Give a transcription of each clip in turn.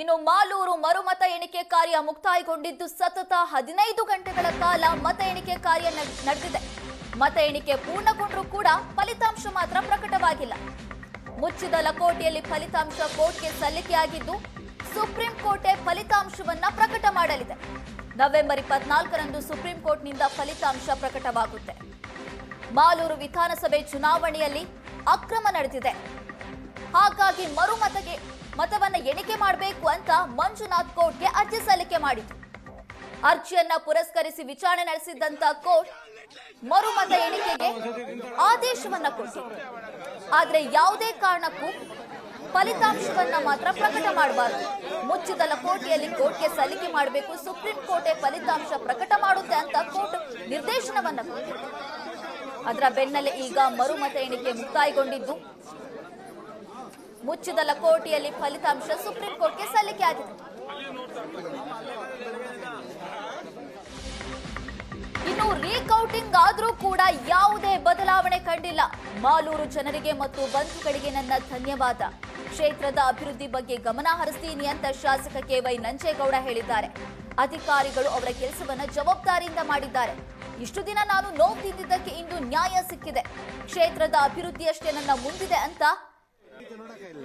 ಇನ್ನು ಮಾಲೂರು ಮರುಮತ ಎಣಿಕೆ ಕಾರ್ಯ ಮುಕ್ತಾಯಗೊಂಡಿದ್ದು ಸತತ ಹದಿನೈದು ಗಂಟೆಗಳ ಕಾಲ ಮತ ಎಣಿಕೆ ಕಾರ್ಯ ನಡ್- ನಡೆದಿದೆ. ಮತ ಎಣಿಕೆ ಪೂರ್ಣಗೊಂಡರೂ ಕೂಡ ಫಲಿತಾಂಶ ಮಾತ್ರ ಪ್ರಕಟವಾಗಿಲ್ಲ. ಮುಚ್ಚಿದ ಲಕೋಟೆಯಲ್ಲಿ ಫಲಿತಾಂಶ ಕೋರ್ಟ್ಗೆ ಸಲ್ಲಿಕೆಯಾಗಿದ್ದು ಸುಪ್ರೀಂ ಕೋರ್ಟೆ ಫಲಿತಾಂಶವನ್ನ ಪ್ರಕಟ ಮಾಡಲಿದೆ. ನವೆಂಬರ್ ಇಪ್ಪತ್ನಾಲ್ಕರಂದು ಸುಪ್ರೀಂ ಕೋರ್ಟ್ನಿಂದ ಫಲಿತಾಂಶ ಪ್ರಕಟವಾಗುತ್ತೆ. ಮಾಲೂರು ವಿಧಾನಸಭೆ ಚುನಾವಣೆಯಲ್ಲಿ ಅಕ್ರಮ ನಡೆದಿದೆ. ಹಾಗಾಗಿ ಮರುಮತಗೆ ಮತವನ್ನ ಎಣಿಕೆ ಮಾಡಬೇಕು ಅಂತ ಮಂಜುನಾಥ್ ಕೋರ್ಟ್ಗೆ ಅರ್ಜಿ ಸಲ್ಲಿಕೆ ಮಾಡಿತು ಅರ್ಜಿಯನ್ನ ಪುರಸ್ಕರಿಸಿ ವಿಚಾರಣೆ ನಡೆಸಿದ್ದಂತ ಕೋರ್ಟ್ ಮರುಮತ ಎಣಿಕೆಗೆ ಆದೇಶವನ್ನ ಕೊಟ್ಟಿತು ಆದ್ರೆ ಯಾವುದೇ ಕಾರಣಕ್ಕೂ ಫಲಿತಾಂಶವನ್ನ ಮಾತ್ರ ಪ್ರಕಟ ಮಾಡಬಾರದು. ಮುಚ್ಚಿದ ಲಕೋಟೆಯಲ್ಲಿ ಕೋರ್ಟ್ಗೆ ಸಲ್ಲಿಕೆ ಮಾಡಬೇಕು, ಸುಪ್ರೀಂ ಕೋರ್ಟೆ ಫಲಿತಾಂಶ ಪ್ರಕಟ ಮಾಡುತ್ತೆ ಅಂತ ಕೋರ್ಟ್ ನಿರ್ದೇಶನವನ್ನ ಕೊಟ್ಟಿದೆ ಅದರ ಬೆನ್ನಲ್ಲೇ ಈಗ ಮರುಮತ ಎಣಿಕೆ ಮುಕ್ತಾಯಗೊಂಡಿದ್ದು ಮುಚ್ಚಿದ ಲಕೋಟೆಯಲ್ಲಿ ಫಲಿತಾಂಶ ಸುಪ್ರೀಂ ಕೋರ್ಟ್ಗೆ ಸಲ್ಲಿಕೆ ಆಗಿದೆ. ಇನ್ನು ರೀಕೌಂಟಿಂಗ್ ಆದರೂ ಕೂಡ ಯಾವುದೇ ಬದಲಾವಣೆ ಕಂಡಿಲ್ಲ. ಮಾಲೂರು ಜನರಿಗೆ ಮತ್ತು ಬಂಧುಗಳಿಗೆ ನನ್ನ ಧನ್ಯವಾದ. ಕ್ಷೇತ್ರದ ಅಭಿವೃದ್ಧಿ ಬಗ್ಗೆ ಗಮನ ಹರಿಸ್ತೀನಿ ಅಂತ ಶಾಸಕ ಕೆ ವೈ ನಂಜೇಗೌಡ ಹೇಳಿದ್ದಾರೆ. ಅಧಿಕಾರಿಗಳು ಅವರ ಕೆಲಸವನ್ನು ಜವಾಬ್ದಾರಿಯಿಂದ ಮಾಡಿದ್ದಾರೆ. ಇಷ್ಟು ದಿನ ನಾನು ನೋವು ತಿಂದಿದ್ದಕ್ಕೆ ಇಂದು ನ್ಯಾಯ ಸಿಕ್ಕಿದೆ. ಕ್ಷೇತ್ರದ ಅಭಿವೃದ್ಧಿಯಷ್ಟೇ ನನ್ನ ಮುಂದಿದೆ ಅಂತ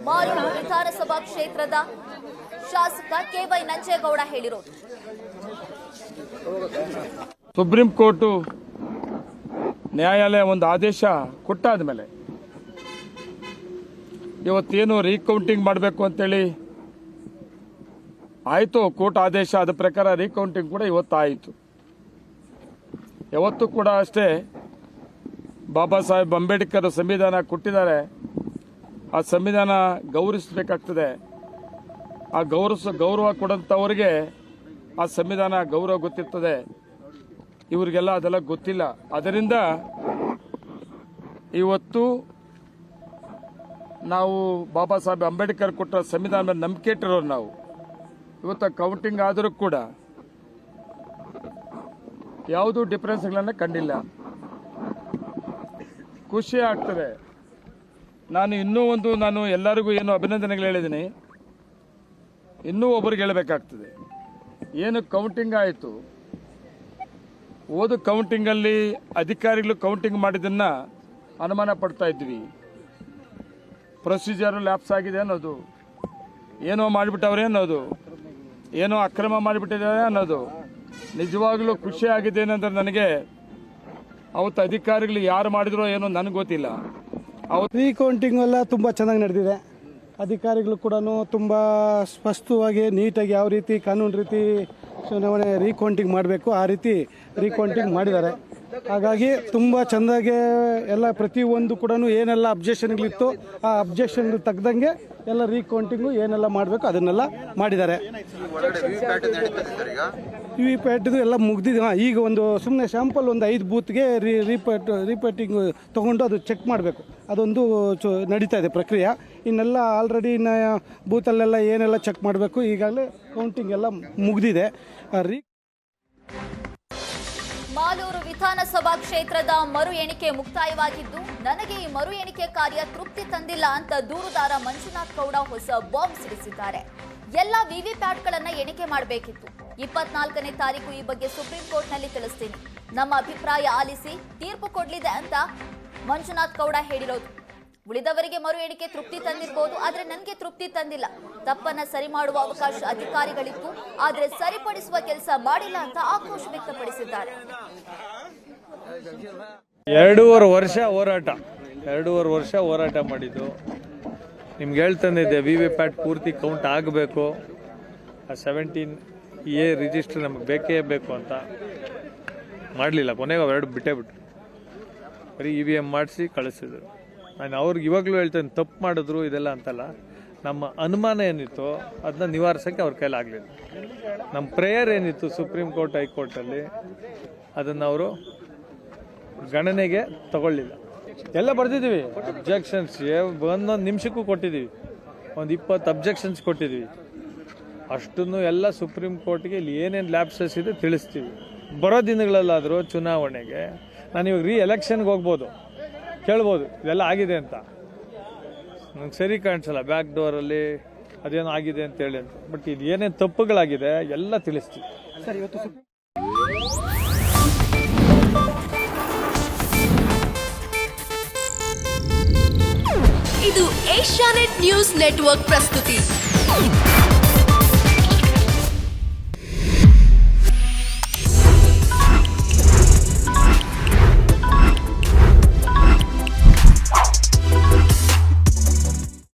ಮಾಲೂರು ವಿಧಾನಸಭಾ ಕ್ಷೇತ್ರದ ಶಾಸಕ ಕೆವೈ ನಂಜೇಗೌಡ ಹೇಳಿರೋದು. ಸುಪ್ರೀಂ ಕೋರ್ಟು ನ್ಯಾಯಾಲಯ ಒಂದು ಆದೇಶ ಕೊಟ್ಟಾದ ಮೇಲೆ ಇವತ್ತೇನು ರೀಕೌಂಟಿಂಗ್ ಮಾಡಬೇಕು ಅಂತೇಳಿ ಆಯಿತು, ಕೋರ್ಟ್ ಆದೇಶ ಅದ ಪ್ರಕಾರ ರೀಕೌಂಟಿಂಗ್ ಕೂಡ ಇವತ್ತು ಆಯಿತು ಯಾವತ್ತೂ ಕೂಡ ಅಷ್ಟೇ ಬಾಬಾ ಸಾಹೇಬ್ ಅಂಬೇಡ್ಕರ್ ಸಂವಿಧಾನ ಕೊಟ್ಟಿದ್ದಾರೆ. ಆ ಸಂವಿಧಾನ ಗೌರವಿಸಬೇಕಾಗ್ತದೆ. ಆ ಗೌರವ ಗೌರವ ಕೊಡಂಥವ್ರಿಗೆ ಆ ಸಂವಿಧಾನ ಗೌರವ ಗೊತ್ತಿರ್ತದೆ. ಇವರಿಗೆಲ್ಲ ಅದೆಲ್ಲ ಗೊತ್ತಿಲ್ಲ. ಅದರಿಂದ ಇವತ್ತು ನಾವು ಬಾಬಾ ಸಾಹೇಬ್ ಅಂಬೇಡ್ಕರ್ ಕೊಟ್ಟ ಸಂವಿಧಾನ ಮೇಲೆ ನಂಬಿಕೆ ಇಟ್ಟಿರೋರು ನಾವು. ಇವತ್ತು ಕೌಂಟಿಂಗ್ ಆದರೂ ಕೂಡ ಯಾವುದೂ ಡಿಫ್ರೆನ್ಸ್ಗಳನ್ನು ಕಂಡಿಲ್ಲ. ಖುಷಿ ಆಗ್ತದೆ. ನಾನು ಇನ್ನೂ ಒಂದು ನಾನು ಎಲ್ಲರಿಗೂ ಏನು ಅಭಿನಂದನೆಗಳು ಹೇಳಿದ್ದೀನಿ. ಇನ್ನೂ ಒಬ್ಬರಿಗೆ ಹೇಳಬೇಕಾಗ್ತದೆ. ಏನು ಕೌಂಟಿಂಗ್ ಆಯಿತು? ಓದು ಕೌಂಟಿಂಗಲ್ಲಿ ಅಧಿಕಾರಿಗಳು ಕೌಂಟಿಂಗ್ ಮಾಡಿದ್ದನ್ನು ಅನುಮಾನ ಪಡ್ತಾ ಇದ್ವಿ. ಪ್ರೊಸೀಜರ್ ಲ್ಯಾಪ್ಸ್ ಆಗಿದೆ ಅನ್ನೋದು. ಏನೋ ಮಾಡಿಬಿಟ್ಟವ್ರೆ ಅನ್ನೋದು. ಏನೋ ಅಕ್ರಮ ಮಾಡಿಬಿಟ್ಟಿದ್ದಾರೆ ಅನ್ನೋದು. ನಿಜವಾಗ್ಲೂ ಖುಷಿ ಆಗಿದೆ ಏನಂದ್ರೆ ನನಗೆ ಅವತ್ತು ಅಧಿಕಾರಿಗಳು ಯಾರು ಮಾಡಿದ್ರೋ ಏನೋ ನನಗೆ ಗೊತ್ತಿಲ್ಲ. ರೀಕೌಂಟಿಂಗ್ ಎಲ್ಲ ತುಂಬ ಚೆನ್ನಾಗಿ ನಡೆದಿದೆ. ಅಧಿಕಾರಿಗಳು ಕೂಡ ತುಂಬ ಸ್ಪಷ್ಟವಾಗಿ, ನೀಟಾಗಿ ಯಾವ ರೀತಿ ಕಾನೂನು ರೀತಿ ಚುನಾವಣೆ ರೀಕೌಂಟಿಂಗ್ ಮಾಡಬೇಕು, ಆ ರೀತಿ ರೀಕೌಂಟಿಂಗ್ ಮಾಡಿದ್ದಾರೆ. ಹಾಗಾಗಿ ತುಂಬ ಚೆಂದಾಗಿ ಎಲ್ಲ ಪ್ರತಿಯೊಂದು ಕೂಡ ಏನೆಲ್ಲ ಅಬ್ಜೆಕ್ಷನ್ಗಳಿತ್ತು ಆ ಅಬ್ಜೆಕ್ಷನ್ ತೆಗ್ದಂಗೆ ಎಲ್ಲ ರೀಕೌಂಟಿಂಗು ಏನೆಲ್ಲ ಮಾಡಬೇಕು ಅದನ್ನೆಲ್ಲ ಮಾಡಿದ್ದಾರೆ. ವಿ ಪ್ಯಾಟ್ದು ಎಲ್ಲ ಮುಗ್ದಿದೆ. ಹಾಂ, ಈಗ ಒಂದು ಸುಮ್ಮನೆ ಸ್ಯಾಂಪಲ್ ಒಂದು ಐದು ಬೂತ್ಗೆ ರೀ ರೀಪ್ಯಾಟ್ ರೀಪ್ಯಾಟಿಂಗ್ ತೊಗೊಂಡು ಅದು ಚೆಕ್ ಮಾಡಬೇಕು. ಅದೊಂದು ಚು, ನಡೀತಾ ಇದೆ ಪ್ರಕ್ರಿಯೆ. ಇನ್ನೆಲ್ಲ ಆಲ್ರೆಡಿ ಇನ್ನು ಬೂತಲ್ಲೆಲ್ಲ ಏನೆಲ್ಲ ಚೆಕ್ ಮಾಡಬೇಕು, ಈಗಾಗಲೇ ಕೌಂಟಿಂಗ್ ಎಲ್ಲ ಮುಗ್ದಿದೆ. ರೀ ಮಾಲೂರು ವಿಧಾನಸಭಾ ಕ್ಷೇತ್ರದ ಮರು ಎಣಿಕೆ ಮುಕ್ತಾಯವಾಗಿದ್ದು, ನನಗೆ ಈ ಮರು ಎಣಿಕೆ ಕಾರ್ಯ ತೃಪ್ತಿ ತಂದಿಲ್ಲ ಅಂತ ದೂರುದಾರ ಮಂಜುನಾಥ್ ಗೌಡ ಹೊಸ ಬಾಂಬ್ ಸಿಡಿಸಿದ್ದಾರೆ. ಎಲ್ಲ ವಿವಿಪ್ಯಾಟ್ಗಳನ್ನ ಎಣಿಕೆ ಮಾಡಬೇಕಿತ್ತು. ಇಪ್ಪತ್ನಾಲ್ಕನೇ ತಾರೀಕು ಈ ಬಗ್ಗೆ ಸುಪ್ರೀಂ ಕೋರ್ಟ್ನಲ್ಲಿ ತಿಳಿಸ್ತೀನಿ. ನಮ್ಮ ಅಭಿಪ್ರಾಯ ಆಲಿಸಿ ತೀರ್ಪು ಕೊಡಲಿದೆ ಅಂತ ಮಂಜುನಾಥ್ ಗೌಡ ಹೇಳಿರೋದು. ಉಳಿದವರಿಗೆ ಮರು ಎಣಿಕೆ ತೃಪ್ತಿ ತಂದಿರಬಹುದು ಆದರೆ ನನಗೆ ತೃಪ್ತಿ ತಂದಿಲ್ಲ. ತಪ್ಪನ್ನ ಸರಿ ಮಾಡುವ ಅವಕಾಶ ಅಧಿಕಾರಿಗಳಿತ್ತು, ಆದರೆ ಸರಿಪಡಿಸುವ ಕೆಲಸ ಮಾಡಿಲ್ಲ ಅಂತ ಆಕ್ರೋಶ ವ್ಯಕ್ತಪಡಿಸಿದ್ದಾರೆ. ಎರಡೂವರೆ ವರ್ಷ ಹೋರಾಟ. ಎರಡೂವರೆ ವರ್ಷ ಹೋರಾಟ ಮಾಡಿದ್ದು. ನಿಮ್ಗೆ ಹೇಳ್ತಂದಿದ್ದೆ ವಿ ವಿ ಪ್ಯಾಟ್ ಪೂರ್ತಿ ಕೌಂಟ್ ಆಗಬೇಕು. ಆ ಸೆವೆಂಟೀನ್ ಎ ರಿಜಿಸ್ಟ್ರ್ ನಮಗೆ ಬೇಕೇ ಬೇಕು ಅಂತ ಮಾಡಲಿಲ್ಲ. ಕೊನೆಗೆ ಅವೆರಡು ಬಿಟ್ಟೇ ಬಿಟ್ಟರು ಬರೀ ಇ ವಿ ಎಂ ಮಾಡಿಸಿ ಕಳಿಸಿದ್ರು. ನಾನು ಅವ್ರಿಗೆ ಇವಾಗಲೂ ಹೇಳ್ತೇನೆ, ತಪ್ಪು ಮಾಡಿದ್ರು ಇದೆಲ್ಲ ಅಂತಲ್ಲ. ನಮ್ಮ ಅನುಮಾನ ಏನಿತ್ತು ಅದನ್ನ ನಿವಾರಿಸೋಕ್ಕೆ ಅವ್ರ ಕೈಲಾಗಲಿಲ್ಲ ನಮ್ಮ ಪ್ರೇಯರ್ ಏನಿತ್ತು ಸುಪ್ರೀಂ ಕೋರ್ಟ್ ಹೈಕೋರ್ಟಲ್ಲಿ ಅದನ್ನು ಅವರು ಗಣನೆಗೆ ತಗೊಳ್ಳಿಲ್ಲ. ಎಲ್ಲ ಬರ್ದಿದ್ದೀವಿ. ಅಬ್ಜೆಕ್ಷನ್ಸ್ ಒಂದೊಂದು ನಿಮಿಷಕ್ಕೂ ಕೊಟ್ಟಿದ್ದೀವಿ. ಒಂದು ಇಪ್ಪತ್ತು ಅಬ್ಜೆಕ್ಷನ್ಸ್ ಕೊಟ್ಟಿದ್ದೀವಿ. ಅಷ್ಟನ್ನು ಎಲ್ಲ ಸುಪ್ರೀಂ ಕೋರ್ಟ್ಗೆ ಇಲ್ಲಿ ಏನೇನು ಲ್ಯಾಪ್ಸಸ್ ಇದೆ ತಿಳಿಸ್ತೀವಿ. ಬರೋ ದಿನಗಳಲ್ಲಾದರೂ ಚುನಾವಣೆಗೆ ನಾನು ಇವಾಗ ರೀ ಎಲೆಕ್ಷನ್ಗೆ ಹೋಗ್ಬೋದು. ಕೇಳ್ಬೋದು ಇದೆಲ್ಲ ಆಗಿದೆ ಅಂತ. ನನಗೆ ಸರಿ ಕಾಣಿಸಲ್ಲ ಬ್ಯಾಕ್ ಡೋರಲ್ಲಿ ಅದೇನೋ ಆಗಿದೆ ಅಂತ ಹೇಳಿ ಅಂತ. ಬಟ್ ಇದು ಏನೇನು ತಪ್ಪುಗಳಾಗಿದೆ ಎಲ್ಲ ತಿಳಿಸ್ತೀವಿ. ಸರ್ ಇವತ್ತು ಇದು ಏಷ್ಯಾನೆಟ್ ನ್ಯೂಸ್ ನೆಟ್ವರ್ಕ್ ಪ್ರಸ್ತುತಿ.